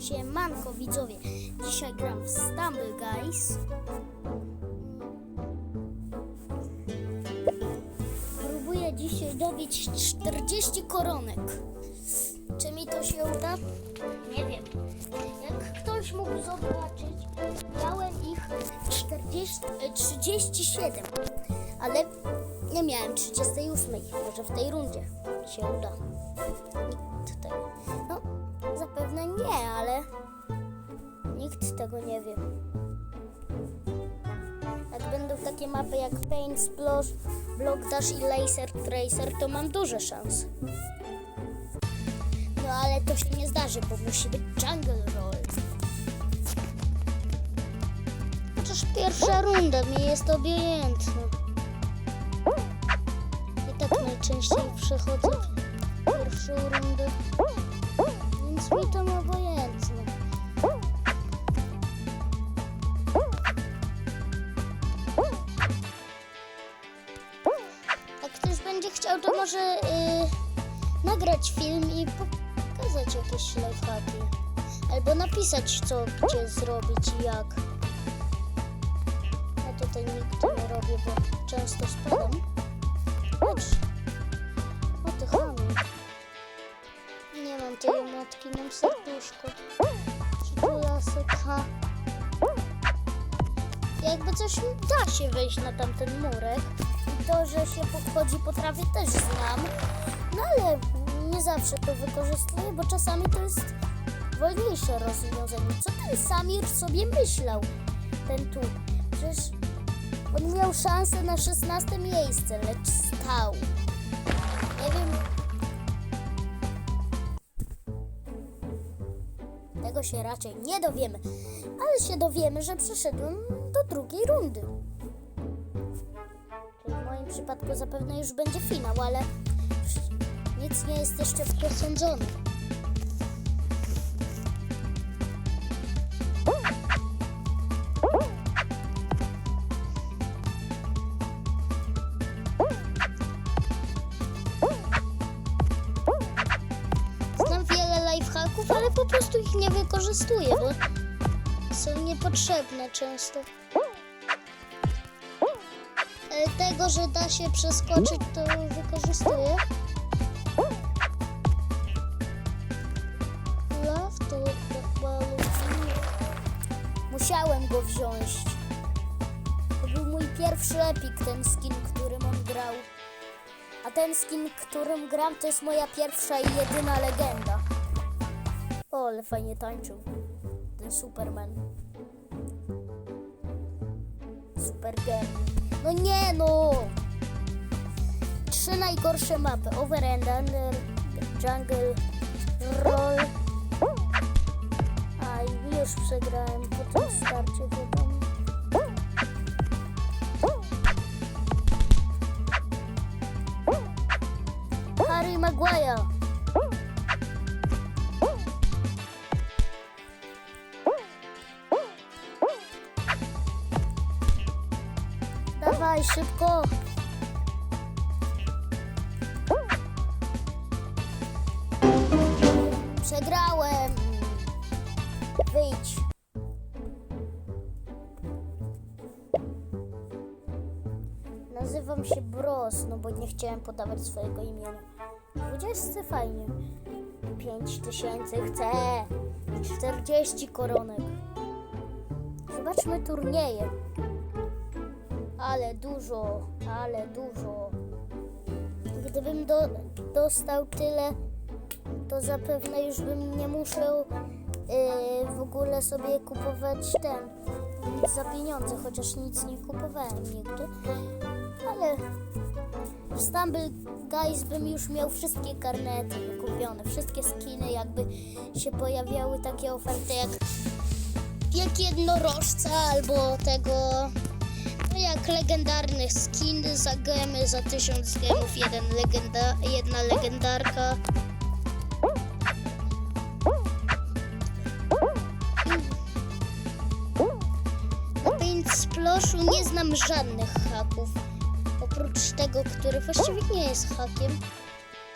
Siemanko widzowie, dzisiaj gram w Stumble Guys. Próbuję dzisiaj dobić 40 koronek. Czy mi to się uda? Nie wiem. Jak ktoś mógł zobaczyć, miałem ich 40, e, 37, ale nie miałem 38. Może w tej rundzie się uda. Nikt tego. No, tego nie wie. Jak będą takie mapy jak Paint, Splosh, Block Dash i Laser Tracer, to mam duże szanse. No ale to się nie zdarzy, bo musi być Jungle Roll. Chociaż pierwsza runda mi jest obojętna. I tak najczęściej przechodzę pierwszą rundę, więc mi to obojętne. Może y, nagrać film i pokazać jakieś lifehacki. Albo napisać, co gdzie zrobić i jak. Ja tutaj nigdy nie robię, bo często spadam. Chodź. O ty chamie. Nie mam tej emotki, mam serduszko. Przytulasek, ha. Jakby coś da się wejść na tamten murek. To, że się podchodzi po trawie też znam. No ale nie zawsze to wykorzystuję, bo czasami to jest wolniejsze rozwiązanie. Co ten Samir sobie myślał? Ten tu. Przecież on miał szansę na 16 miejsce, lecz stał. Nie wiem. Tego się raczej nie dowiemy, ale się dowiemy, że przeszedłem do drugiej rundy. W przypadku zapewne już będzie finał, ale nic nie jest jeszcze przesądzone. Znam wiele lifehacków, ale po prostu ich nie wykorzystuję, bo są niepotrzebne często. Tego, że da się przeskoczyć, to wykorzystuję. To. Musiałem go wziąć. To był mój pierwszy epik, ten skin, którym on grał. A ten skin, którym gram, to jest moja pierwsza i jedyna legenda. O, ale fajnie tańczył. Ten Superman. Supergirl. No nie no! Trzy najgorsze mapy. Over and Under, Jungle, Roll. A już przegrałem po tym starcie, wiadomo. Harry Maguire. Przegrałem. Wyjdź. Nazywam się Bros, no bo nie chciałem podawać swojego imienia. 20 fajnie. 5 tysięcy chcę. 40 koronek. Zobaczmy turnieje. Ale dużo, ale dużo. Gdybym do, dostał tyle, to zapewne już bym nie musiał yy, w ogóle sobie kupować ten za pieniądze, chociaż nic nie kupowałem nigdy. Ale w Stumble Guys bym już miał wszystkie karnety wykupione, wszystkie skiny, jakby się pojawiały takie oferty jak, jak jednorożca albo tego, no jak legendarnych skin za gemy, za tysiąc gemów, jeden legenda, jedna legendarka. Splashu nie znam żadnych haków. Oprócz tego, który właściwie nie jest hakiem.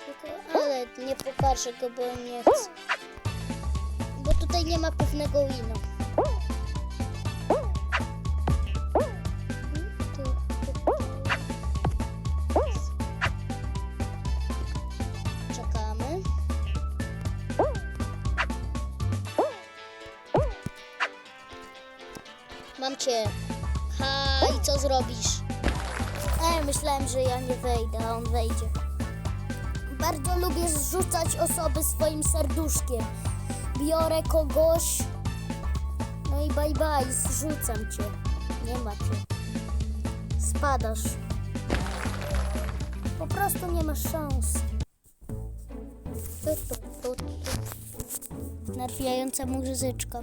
Tylko, ale nie pokażę go, bo nie chcę. Bo tutaj nie ma pewnego wina. Mam cię. Zrobisz? E, myślałem, że ja nie wejdę, a on wejdzie. Bardzo lubię zrzucać osoby swoim serduszkiem. Biorę kogoś, no i bye bye, zrzucam cię. Nie ma cię. Spadasz. Po prostu nie masz szans. Tu, tu, tu, tu. Muzyczka.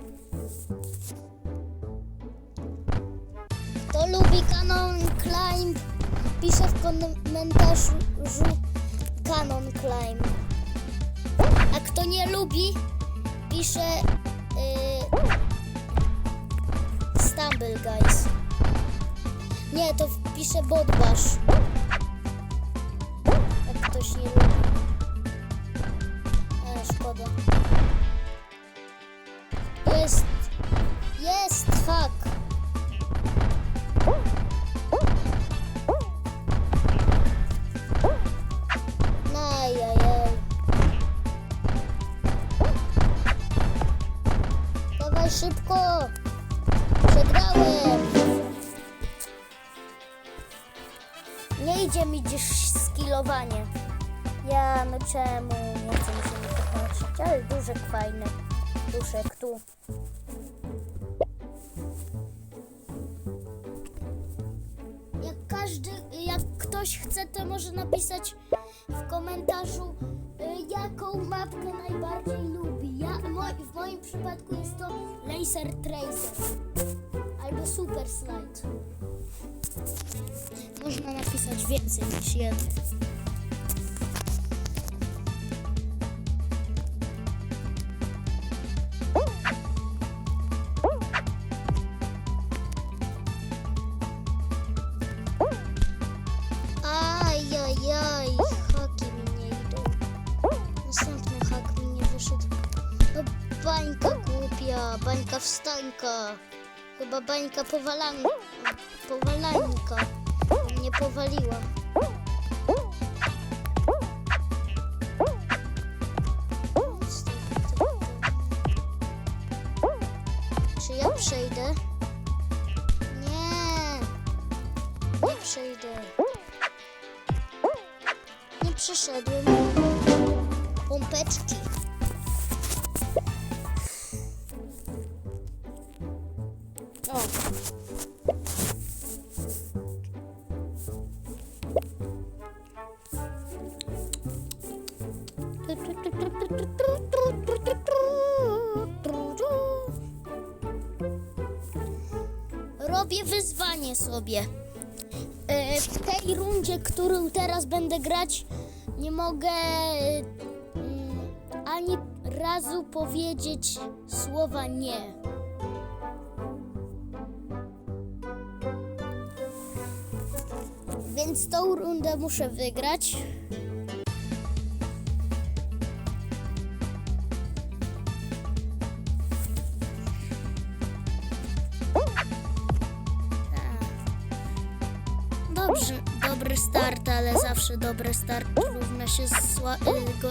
Kto lubi Canon Climb, pisze w komentarzu Canon Climb. A kto nie lubi, pisze yy, Stumble Guys. Nie, to wpisze Bodbash. Jak ktoś nie lubi. Każdy, jak ktoś chce, to może napisać w komentarzu, y, jaką mapkę najbardziej lubi. Ja, w moim przypadku jest to Laser Tracer albo Super Slide. Można napisać więcej niż jedno. Bańka głupia, bańka wstańka. Chyba bańka powalan... powalańka. Mnie powaliła. O. Robię wyzwanie sobie. E, W tej rundzie, którą teraz będę grać, nie mogę mm, ani razu powiedzieć słowa nie. Muszę wygrać. Dobrze, dobry start, ale zawsze dobry start równa się sła, y, go,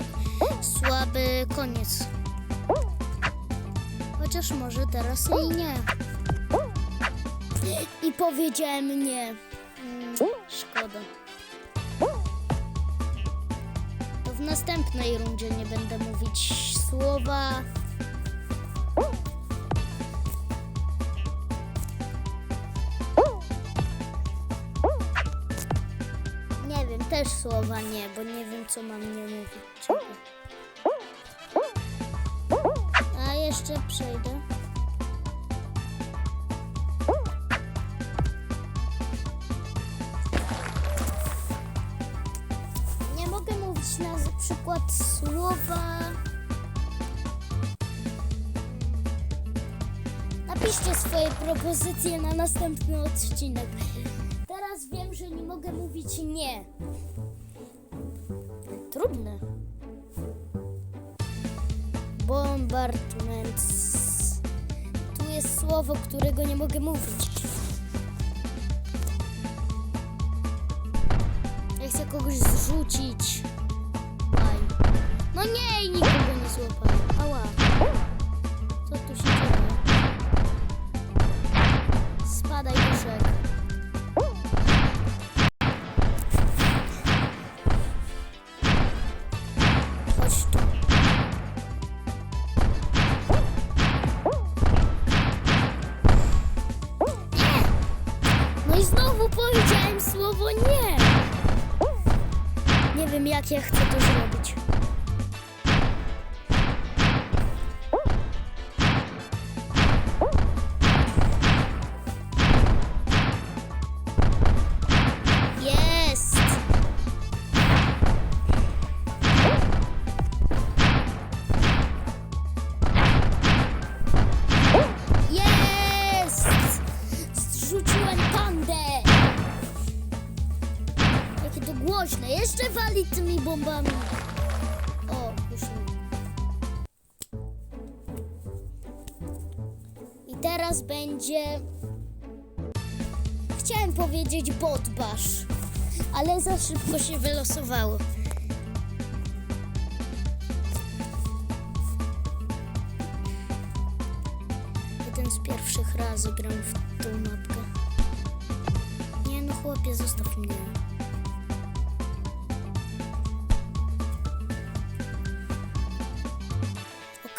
słaby koniec. Chociaż może teraz i nie. I powiedziałem nie. Mm, szkoda. W następnej rundzie nie będę mówić słowa. Nie wiem, też słowa nie, bo nie wiem, co mam nie mówić. A jeszcze przejdę. Słowa. Napiszcie swoje propozycje na następny odcinek. Teraz wiem, że nie mogę mówić nie. Trudne. Bombardment jest słowo, którego nie mogę mówić. Ja chcę kogoś zrzucić. No nie, i nikogo nie złapałem. Ała. Co tu się dzieje? Spadaj, duszek. Nie! No i znowu powiedziałem słowo nie! Nie wiem, jak ja chcę to zrobić. Głośne. Jeszcze wali tymi bombami. O, już nie. I teraz będzie... Chciałem powiedzieć botbasz, ale za szybko się wylosowało. Jeden z pierwszych razy gram w tą mapkę. Nie no chłopie, zostaw mnie.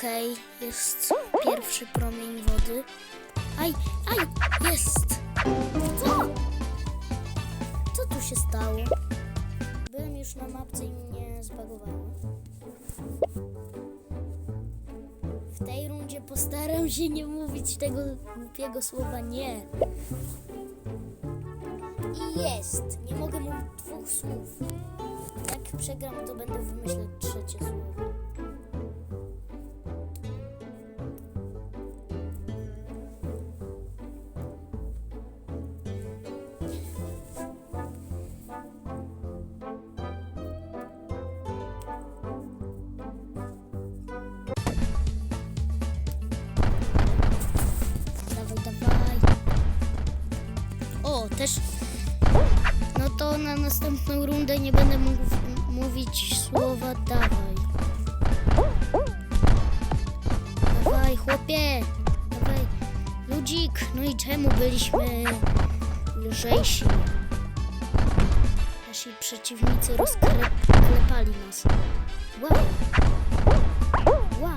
Okej, jest pierwszy promień wody. Aj, aj, jest! Co? Co tu się stało? Byłem już na mapce i mnie zbagowało. W tej rundzie postaram się nie mówić tego głupiego słowa nie. I jest. Nie mogę mówić dwóch słów. Jak przegram, to będę wymyśleć trzecie słowo. Mówić słowa dawaj. Dawaj, chłopie. Dawaj. Ludzik, no i czemu byliśmy lżejsi? Nasi przeciwnicy rozklepali nas. Wow. Wow.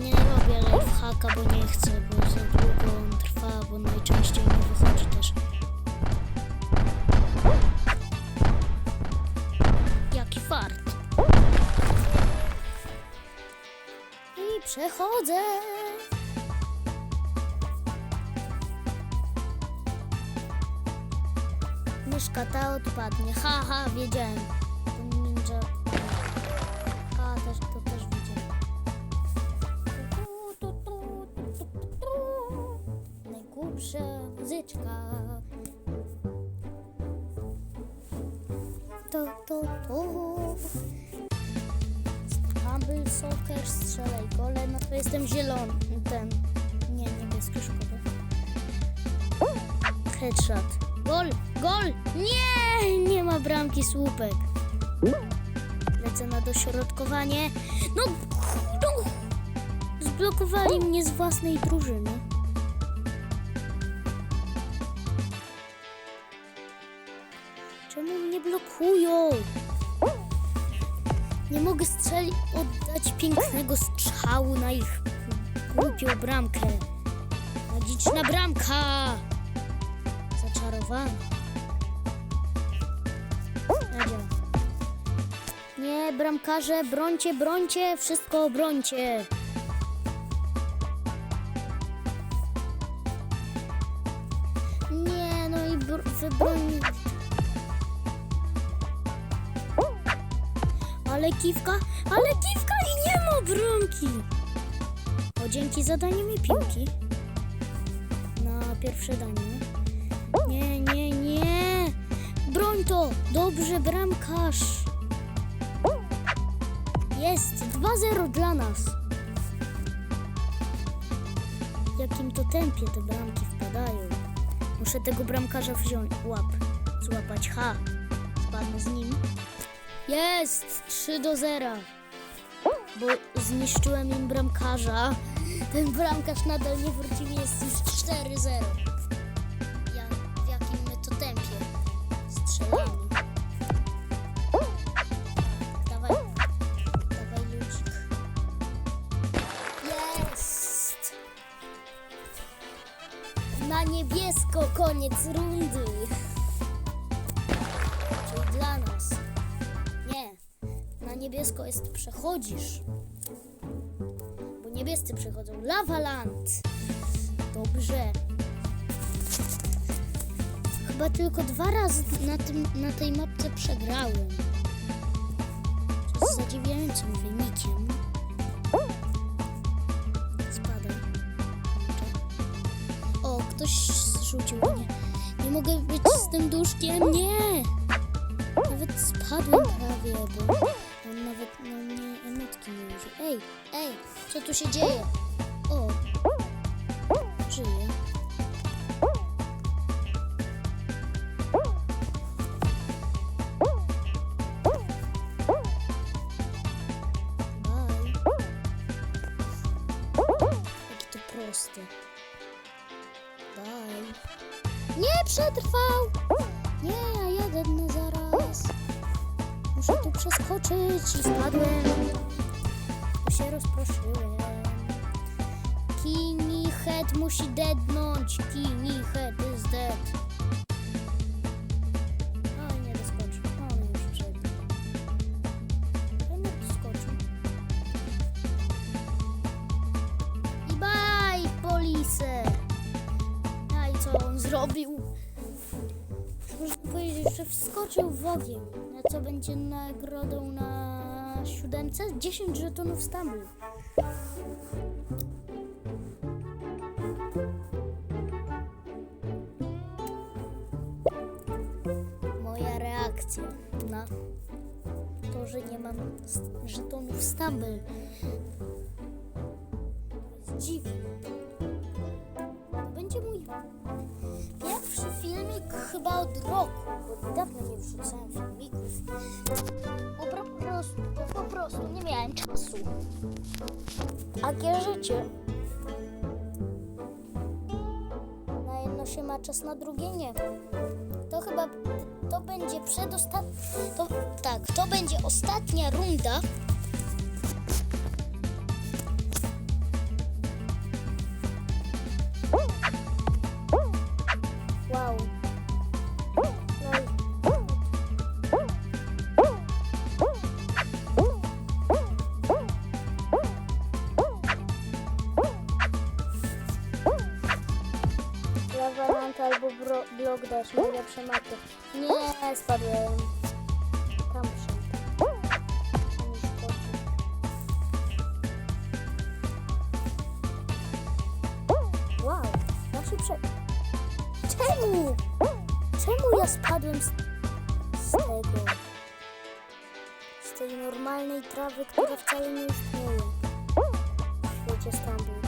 Nie robię lifehacka, bo nie chcę, przechodzę. Myszka ta odpadnie. Ha, ha, wiedziałem. Ten ninja. A, też, to też wiedziałem. Najgłupsza muzyczka. Soccer, strzelaj gole. No to jestem zielony. Ten. Nie, niebieski szkoda. Headshot. Gol, gol! Nie! Nie ma bramki słupek. Lecę na dośrodkowanie. No, no, Zblokowali mnie z własnej drużyny. Czemu mnie blokują? Mogę strzeli oddać pięknego strzału na ich głupią bramkę. Magiczna bramka! Zaczarowana. Nadia. Nie, bramkarze, brońcie, brońcie, wszystko brońcie. Ale kiwka, ale kiwka i nie ma bramki. O, dzięki za danie mi piłki. Na pierwsze danie. Nie, nie, nie. Broń to. Dobrze, bramkarz. Jest 2-0 dla nas. jakim to tempie te bramki wpadają. Muszę tego bramkarza wziąć, łap, złapać. Ha, spadnę z nim. Jest! 3 do 0. Bo zniszczyłem im bramkarza. Ten bramkarz nadal nie wrócił, jest już 4-0. Ja, w jakim my to tempie strzelamy. Dawaj, dawaj ludzik. Jest! Na niebiesko koniec rundy. Niebiesko jest przechodzisz. Bo niebiescy przechodzą. Lavaland. Dobrze. Chyba tylko dwa razy na, tym, na tej mapce przegrałem. Z zadziwiającym wynikiem. Spadaj. O, ktoś zrzucił mnie. Nie mogę być z tym duszkiem. Nie! Nawet spadłem prawie, bo Ej, ej, co tu się dzieje? O, żyje. Nie przetrwał! Nie, ja jadę zaraz. Muszę tu przeskoczyć i spadłem. Się rozproszyłem. Kini head musi deadnąć. Kini head is dead. Oj, nie doskoczył. O, nie już wszedł. Ja nie doskoczył. I bye, polisę. A i co on zrobił? Można powiedzieć, że wskoczył w ogień. A co będzie nagrodą na siódemce? 10 żetonów Stambuł. Moja reakcja na to, że nie mam żetonów Stambuł. Jest dziwne. Będzie mój Pierwszy filmik chyba od roku, bo dawno nie wrzucałem filmików. Prostu, po prostu nie miałem czasu. A życie. Na jedno się ma czas, na drugie nie. To chyba, to będzie przedostatnia, tak, to będzie ostatnia runda. Mapy. Nie, spadłem. Tam skoczył. Wow, się prze... Czemu? Czemu ja spadłem z, z tego? Z tej normalnej trawy, która wcale nie istnieje. W świecie Stumble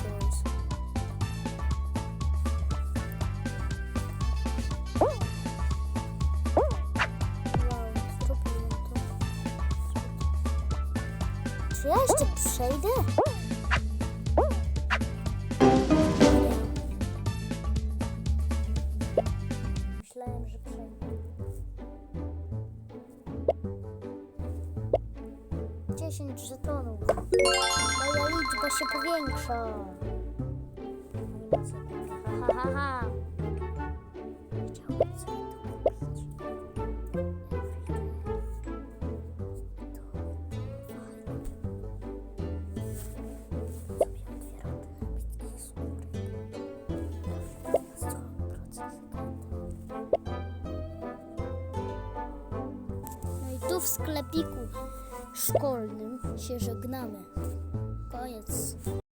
przejdę? Myślałem, że przejdę. Dziesięć żetonów. Moja liczba się powiększa. Ha, ha, ha, się żegnamy. Koniec.